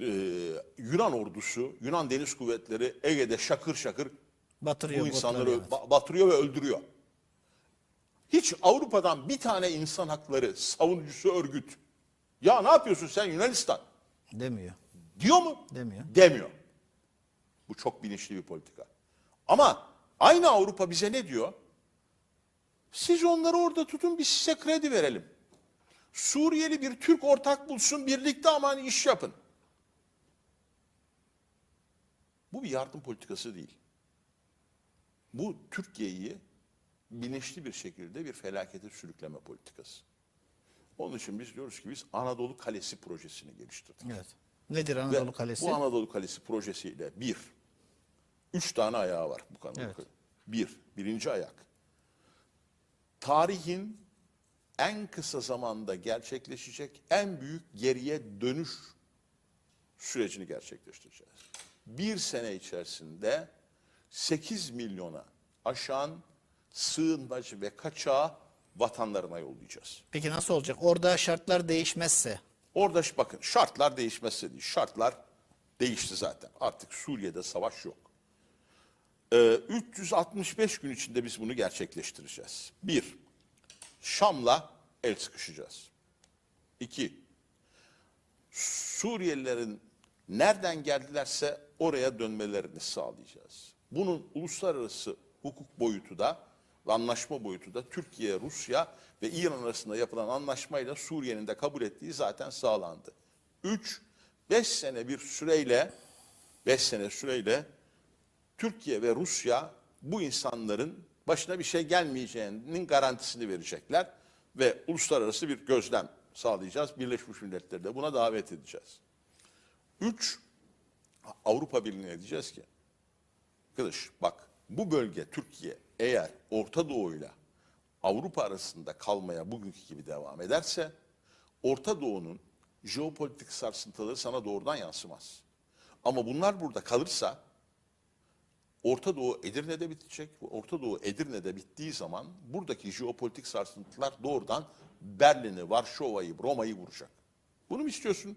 e, Yunan ordusu, Yunan deniz kuvvetleri Ege'de şakır şakır Batırıyor bu insanları botları, evet. ba- batırıyor ve öldürüyor. Hiç Avrupa'dan bir tane insan hakları savunucusu örgüt. Ya ne yapıyorsun sen Yunanistan? Demiyor. Diyor mu? Demiyor. Demiyor. Bu çok bilinçli bir politika. Ama aynı Avrupa bize ne diyor? Siz onları orada tutun biz size kredi verelim. Suriyeli bir Türk ortak bulsun birlikte aman iş yapın. Bu bir yardım politikası değil. Bu Türkiye'yi bilinçli bir şekilde bir felakete sürükleme politikası. Onun için biz diyoruz ki biz Anadolu Kalesi projesini geliştirdik. Evet. Nedir Ve Anadolu Kalesi? Bu Anadolu Kalesi projesiyle bir, üç tane ayağı var bu Anadolu Evet. Bir, birinci ayak. Tarihin en kısa zamanda gerçekleşecek en büyük geriye dönüş sürecini gerçekleştireceğiz. Bir sene içerisinde 8 milyona aşan sığınmacı ve kaçağı vatanlarına yollayacağız. Peki nasıl olacak? Orada şartlar değişmezse Orada bakın şartlar değişmezse değil. Şartlar değişti zaten. Artık Suriye'de savaş yok. Ee, 365 gün içinde biz bunu gerçekleştireceğiz. Bir, Şam'la el sıkışacağız. İki, Suriyelilerin nereden geldilerse oraya dönmelerini sağlayacağız. Bunun uluslararası hukuk boyutu da anlaşma boyutu da Türkiye, Rusya ve İran arasında yapılan anlaşmayla Suriye'nin de kabul ettiği zaten sağlandı. Üç, beş sene bir süreyle, beş sene süreyle Türkiye ve Rusya bu insanların başına bir şey gelmeyeceğinin garantisini verecekler ve uluslararası bir gözlem sağlayacağız. Birleşmiş Milletleri de buna davet edeceğiz. Üç, Avrupa Birliği'ne diyeceğiz ki, arkadaş bak bu bölge Türkiye eğer Orta Doğu'yla Avrupa arasında kalmaya bugünkü gibi devam ederse Orta Doğu'nun jeopolitik sarsıntıları sana doğrudan yansımaz. Ama bunlar burada kalırsa Orta Doğu Edirne'de bitecek. Orta Doğu Edirne'de bittiği zaman buradaki jeopolitik sarsıntılar doğrudan Berlin'i, Varşova'yı, Roma'yı vuracak. Bunu mu istiyorsun?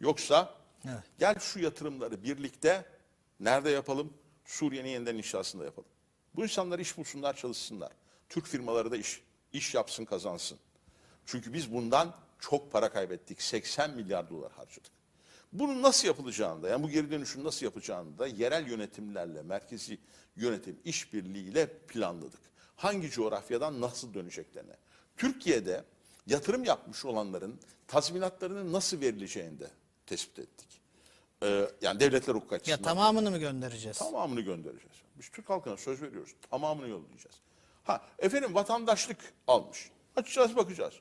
Yoksa Evet. gel şu yatırımları birlikte nerede yapalım? Suriye'nin yeniden inşasında yapalım. Bu insanlar iş bulsunlar, çalışsınlar. Türk firmaları da iş, iş yapsın, kazansın. Çünkü biz bundan çok para kaybettik. 80 milyar dolar harcadık. Bunun nasıl yapılacağını da, yani bu geri dönüşün nasıl yapacağını yerel yönetimlerle, merkezi yönetim işbirliğiyle planladık. Hangi coğrafyadan nasıl döneceklerine. Türkiye'de yatırım yapmış olanların tazminatlarının nasıl verileceğini de tespit ettik. Ee, yani devletler hukuk ya açısından. tamamını mı göndereceğiz? Tamamını göndereceğiz. Biz Türk halkına söz veriyoruz. Tamamını yollayacağız. Ha efendim vatandaşlık almış. Açacağız bakacağız.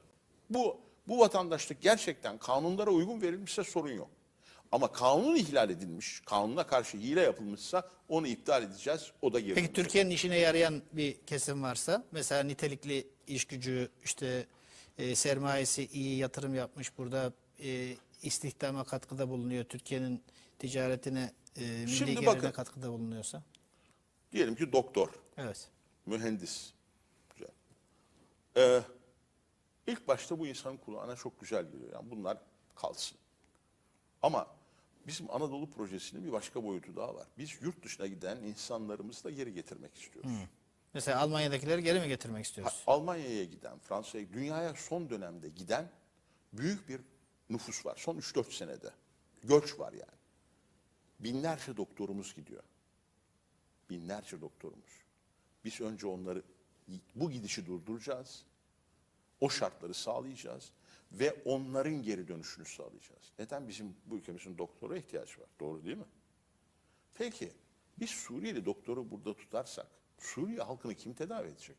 Bu bu vatandaşlık gerçekten kanunlara uygun verilmişse sorun yok. Ama kanun ihlal edilmiş, kanuna karşı hile yapılmışsa onu iptal edeceğiz. O da geri Peki. Türkiye'nin işine yarayan bir kesim varsa mesela nitelikli iş gücü işte e, sermayesi iyi yatırım yapmış burada e, istihdama katkıda bulunuyor. Türkiye'nin ticaretine e, milli Şimdi gelirine bakın. katkıda bulunuyorsa. Diyelim ki doktor, Evet. mühendis. Güzel. Ee, ilk başta bu insanın kulağına çok güzel geliyor. Yani bunlar kalsın. Ama bizim Anadolu projesinin bir başka boyutu daha var. Biz yurt dışına giden insanlarımızı da geri getirmek istiyoruz. Mesela Almanya'dakileri geri mi getirmek istiyoruz? Almanya'ya giden, Fransa'ya, dünyaya son dönemde giden büyük bir nüfus var. Son 3-4 senede. Göç var yani. Binlerce doktorumuz gidiyor. Binlerce doktorumuz. Biz önce onları bu gidişi durduracağız. O şartları sağlayacağız ve onların geri dönüşünü sağlayacağız. Neden bizim bu ülkemizin doktora ihtiyaç var? Doğru değil mi? Peki biz Suriyeli doktoru burada tutarsak Suriye halkını kim tedavi edecek?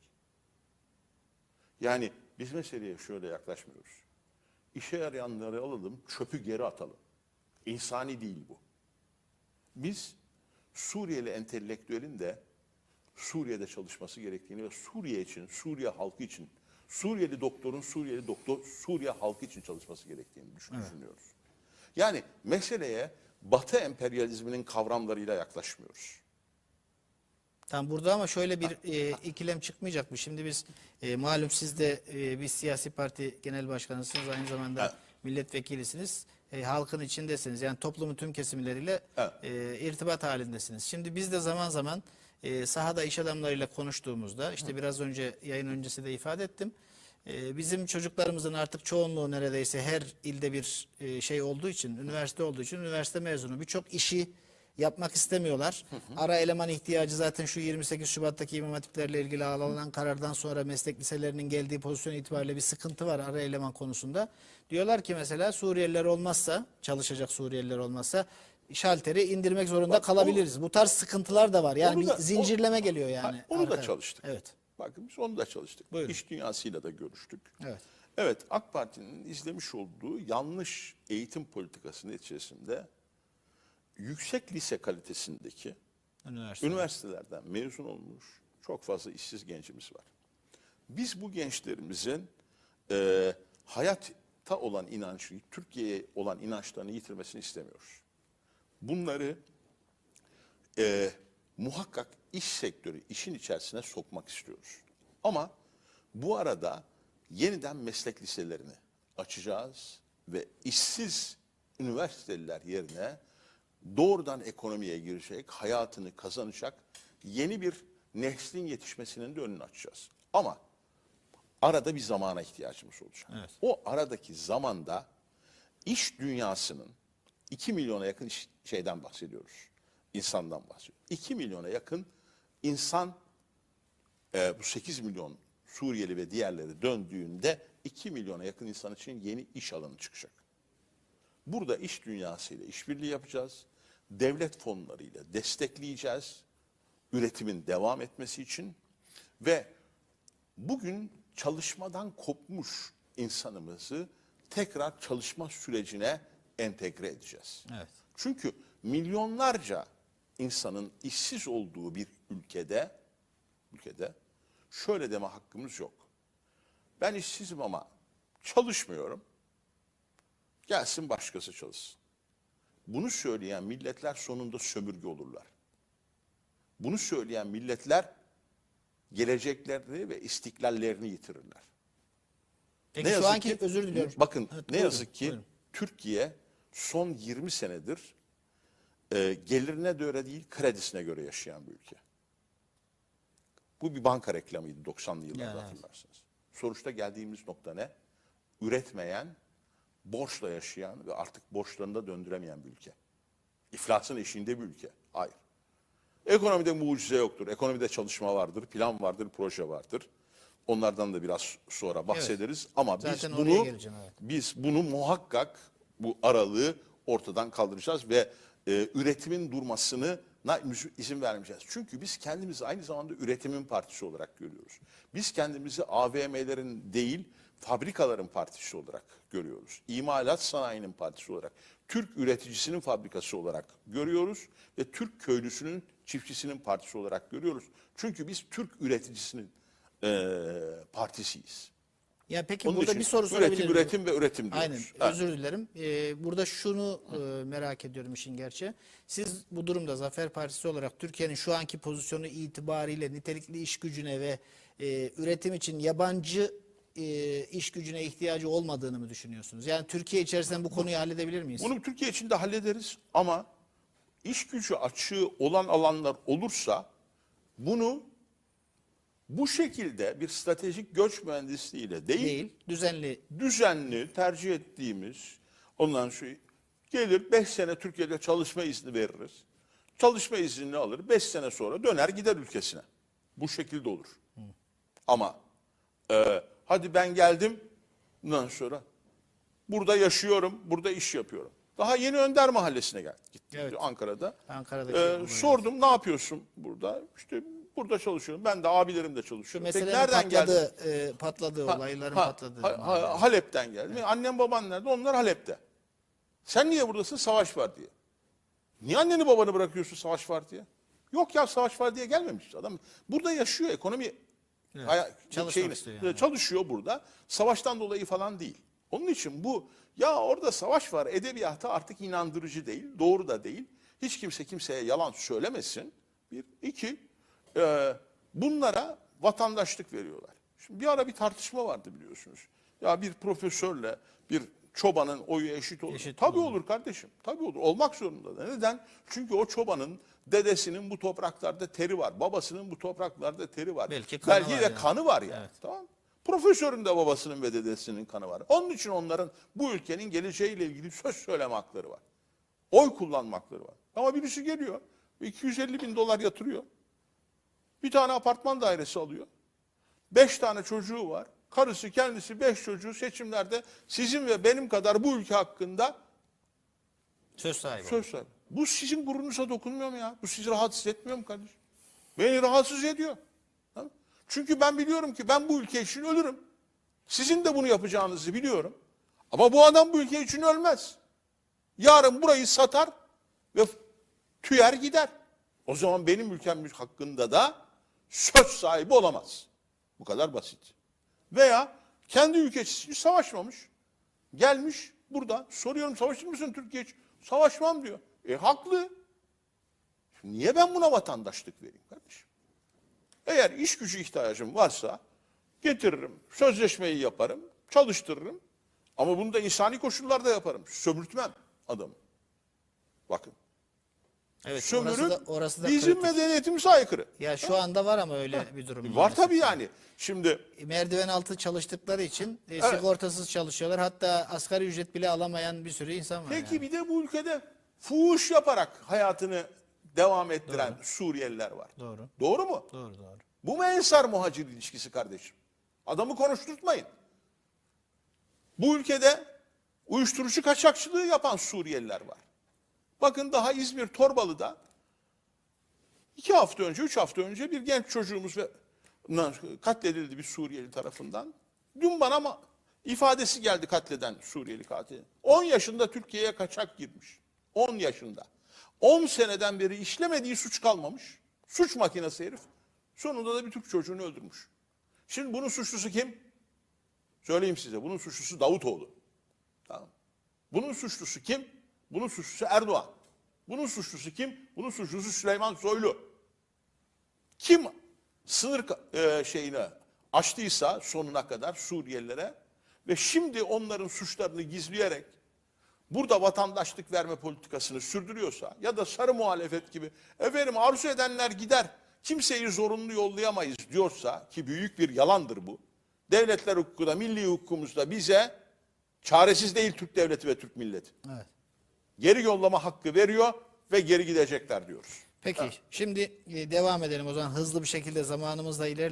Yani biz meseleye şöyle yaklaşmıyoruz. İşe yarayanları alalım, çöpü geri atalım. İnsani değil bu. Biz Suriyeli entelektüelin de Suriye'de çalışması gerektiğini ve Suriye için, Suriye halkı için, Suriyeli doktorun Suriyeli doktor, Suriye halkı için çalışması gerektiğini düşün- düşünüyoruz. Yani meseleye Batı emperyalizminin kavramlarıyla yaklaşmıyoruz. Tam burada ama şöyle bir e, ikilem çıkmayacak mı? Şimdi biz e, malum siz de e, bir siyasi parti genel başkanısınız aynı zamanda Evet. milletvekilisiniz. e, halkın içindesiniz. Yani toplumun tüm kesimleriyle Evet. e, irtibat halindesiniz. Şimdi biz de zaman zaman e, sahada iş adamlarıyla konuştuğumuzda işte biraz önce yayın öncesi de ifade ettim. E, bizim çocuklarımızın artık çoğunluğu neredeyse her ilde bir e, şey olduğu için, üniversite olduğu için üniversite mezunu. Birçok işi yapmak istemiyorlar. Ara eleman ihtiyacı zaten şu 28 Şubat'taki imam hatiplerle ilgili alınan karardan sonra meslek liselerinin geldiği pozisyon itibariyle bir sıkıntı var ara eleman konusunda. Diyorlar ki mesela Suriyeliler olmazsa, çalışacak Suriyeliler olmazsa şalteri indirmek zorunda Bak, kalabiliriz. Bu tarz sıkıntılar da var. Yani Onu bir da- zincirleme geliyor yani. Onu da arkada. çalıştık. Evet. Bakın biz onu da çalıştık. Buyurun. İş dünyasıyla da görüştük. Evet. Evet AK Parti'nin izlemiş olduğu yanlış eğitim politikasının içerisinde yüksek lise kalitesindeki Üniversite. üniversitelerden mezun olmuş çok fazla işsiz gencimiz var. Biz bu gençlerimizin e, hayatta olan inancı, Türkiye'ye olan inançlarını yitirmesini istemiyoruz. Bunları e, muhakkak iş sektörü, işin içerisine sokmak istiyoruz. Ama bu arada yeniden meslek liselerini açacağız ve işsiz üniversiteliler yerine doğrudan ekonomiye girecek, hayatını kazanacak yeni bir neslin yetişmesinin de önünü açacağız. Ama arada bir zamana ihtiyacımız olacak. Evet. O aradaki zamanda iş dünyasının 2 milyona yakın iş- şeyden bahsediyoruz. İnsandan bahsediyoruz. 2 milyona yakın insan e, bu 8 milyon Suriyeli ve diğerleri döndüğünde 2 milyona yakın insan için yeni iş alanı çıkacak. Burada iş dünyasıyla işbirliği yapacağız. Devlet fonlarıyla destekleyeceğiz. Üretimin devam etmesi için ve bugün çalışmadan kopmuş insanımızı tekrar çalışma sürecine entegre edeceğiz. Evet. Çünkü milyonlarca insanın işsiz olduğu bir ülkede ülkede şöyle deme hakkımız yok. Ben işsizim ama çalışmıyorum. Gelsin başkası çalışsın. Bunu söyleyen milletler sonunda sömürge olurlar. Bunu söyleyen milletler geleceklerini ve istiklallerini yitirirler. Peki Ne şu yazık anki ki- özür diliyorum. Bakın Evet, ne buyurun, yazık ki buyurun. Türkiye son 20 senedir e, gelirine göre değil kredisine göre yaşayan bir ülke. Bu bir banka reklamıydı 90'lı yıllarda Yani hatırlarsınız. Sonuçta geldiğimiz nokta ne? Üretmeyen, borçla yaşayan ve artık borçlarını da döndüremeyen bir ülke. İflasın eşiğinde bir ülke. Hayır. Ekonomide mucize yoktur. Ekonomide çalışma vardır, plan vardır, proje vardır. Onlardan da biraz sonra bahsederiz. Ama biz Zaten oraya bunu evet. biz bunu muhakkak bu aralığı ortadan kaldıracağız ve e, üretimin durmasını izin vermeyeceğiz. Çünkü biz kendimizi aynı zamanda üretimin partisi olarak görüyoruz. Biz kendimizi AVM'lerin değil fabrikaların partisi olarak görüyoruz. İmalat sanayinin partisi olarak, Türk üreticisinin fabrikası olarak görüyoruz ve Türk köylüsünün, çiftçisinin partisi olarak görüyoruz. Çünkü biz Türk üreticisinin e, partisiyiz. Ya peki Onun burada için bir soru sorabilir üretim, miyim? üretim ve üretim diyoruz. Aynen. Ha. Özür dilerim. Ee, burada şunu e, merak ediyorum işin gerçeği. Siz bu durumda Zafer Partisi olarak Türkiye'nin şu anki pozisyonu itibariyle nitelikli iş gücüne ve e, üretim için yabancı e, iş gücüne ihtiyacı olmadığını mı düşünüyorsunuz? Yani Türkiye içerisinden bu konuyu halledebilir miyiz? Bunu Türkiye için de hallederiz ama iş gücü açığı olan alanlar olursa bunu bu şekilde bir stratejik göç mühendisliğiyle değil, Değil. Düzenli. düzenli tercih ettiğimiz ondan sonra gelir 5 sene Türkiye'de çalışma izni veririz. Çalışma iznini alır 5 sene sonra döner gider ülkesine. Bu şekilde olur. Ama e, hadi ben geldim bundan sonra burada yaşıyorum, burada iş yapıyorum. Daha yeni Önder Mahallesi'ne geldik. Gittim Evet. Ankara'da. Ankara'daki Ee, sordum ne yapıyorsun burada? İşte burada çalışıyorum. Ben de abilerim de Şu çalışıyor. Peki nereden geldin? patladığı, e, patladığı Ha, olayların ha, patladığı. ha- ha- Halep'ten geldim. Annem baban nerede? Onlar Halep'te. Sen niye buradasın? Savaş var diye. Niye anneni babanı bırakıyorsun savaş var diye? Yok ya savaş var diye gelmemiş adam. Burada yaşıyor ekonomi. haya- Çalışmak istiyor yani. Çalışıyor burada. Savaştan dolayı falan değil. Onun için bu ya orada savaş var edebiyatı artık inandırıcı değil. Doğru da değil. Hiç kimse kimseye yalan söylemesin. Bir. iki e, bunlara vatandaşlık veriyorlar. Şimdi bir ara bir tartışma vardı biliyorsunuz. Ya bir profesörle bir çobanın oyu eşit olur. Eşit Tabii olur kardeşim. Tabii olur. Olmak zorunda da. Neden? Çünkü o çobanın dedesinin bu topraklarda teri var. Babasının bu topraklarda teri var. Belki kanı Belki var de yani. kanı var yani. Evet. Tamam Profesörün de babasının ve dedesinin kanı var. Onun için onların bu ülkenin geleceğiyle ilgili söz söyleme hakları var. Oy kullanma hakları var. Ama birisi geliyor, 250 bin dolar yatırıyor. Bir tane apartman dairesi alıyor. Beş tane çocuğu var. Karısı kendisi beş çocuğu seçimlerde sizin ve benim kadar bu ülke hakkında Söz sahibi. söz sahibi. Bu sizin gururunuza dokunmuyor mu ya? Bu sizi rahatsız etmiyor mu kardeşim? Beni rahatsız ediyor. Çünkü ben biliyorum ki ben bu ülke için ölürüm. Sizin de bunu yapacağınızı biliyorum. Ama bu adam bu ülke için ölmez. Yarın burayı satar ve tüyer gider. O zaman benim ülkem hakkında da söz sahibi olamaz. Bu kadar basit. Veya kendi ülkesi için savaşmamış. Gelmiş burada soruyorum savaşır mısın Türkiye için? Savaşmam diyor. E haklı. Niye ben buna vatandaşlık vereyim kardeşim? Eğer iş gücü ihtiyacım varsa getiririm, sözleşmeyi yaparım, çalıştırırım. Ama bunu da insani koşullarda yaparım. Sömürtmem adamı. Bakın. Evet, Sömürü orası da, orası da bizim kritik. medeniyetimize aykırı. Ya şu anda var ama öyle bir durum. Var maalesef. tabii yani. Şimdi Merdiven altı çalıştıkları için e, sigortasız çalışıyorlar. Hatta asgari ücret bile alamayan bir sürü insan var. peki yani. bir de bu ülkede fuhuş yaparak hayatını devam ettiren Suriyeliler var. Doğru. Doğru mu? Doğru doğru. Bu mu ensar muhacir ilişkisi kardeşim? Adamı konuşturtmayın. Bu ülkede uyuşturucu kaçakçılığı yapan Suriyeliler var. Bakın daha İzmir Torbalı'da iki hafta önce, üç hafta önce bir genç çocuğumuz ve katledildi bir Suriyeli tarafından. Dün bana ama ifadesi geldi katleden Suriyeli katil. 10 yaşında Türkiye'ye kaçak girmiş. 10 yaşında. 10 seneden beri işlemediği suç kalmamış. Suç makinesi herif. Sonunda da bir Türk çocuğunu öldürmüş. Şimdi bunun suçlusu kim? Söyleyeyim size. Bunun suçlusu Davutoğlu. Tamam. Bunun suçlusu kim? Bunun suçlusu Erdoğan. Bunun suçlusu kim? Bunun suçlusu Süleyman Soylu. Kim sınır e, şeyini açtıysa sonuna kadar Suriyelilere ve şimdi onların suçlarını gizleyerek burada vatandaşlık verme politikasını sürdürüyorsa ya da sarı muhalefet gibi efendim arzu edenler gider kimseyi zorunlu yollayamayız diyorsa ki büyük bir yalandır bu. Devletler hukuku milli hukukumuzda bize çaresiz değil Türk devleti ve Türk milleti. Evet. Geri yollama hakkı veriyor ve geri gidecekler diyoruz. Peki şimdi e, devam edelim o zaman hızlı bir şekilde zamanımızla ilerleyelim.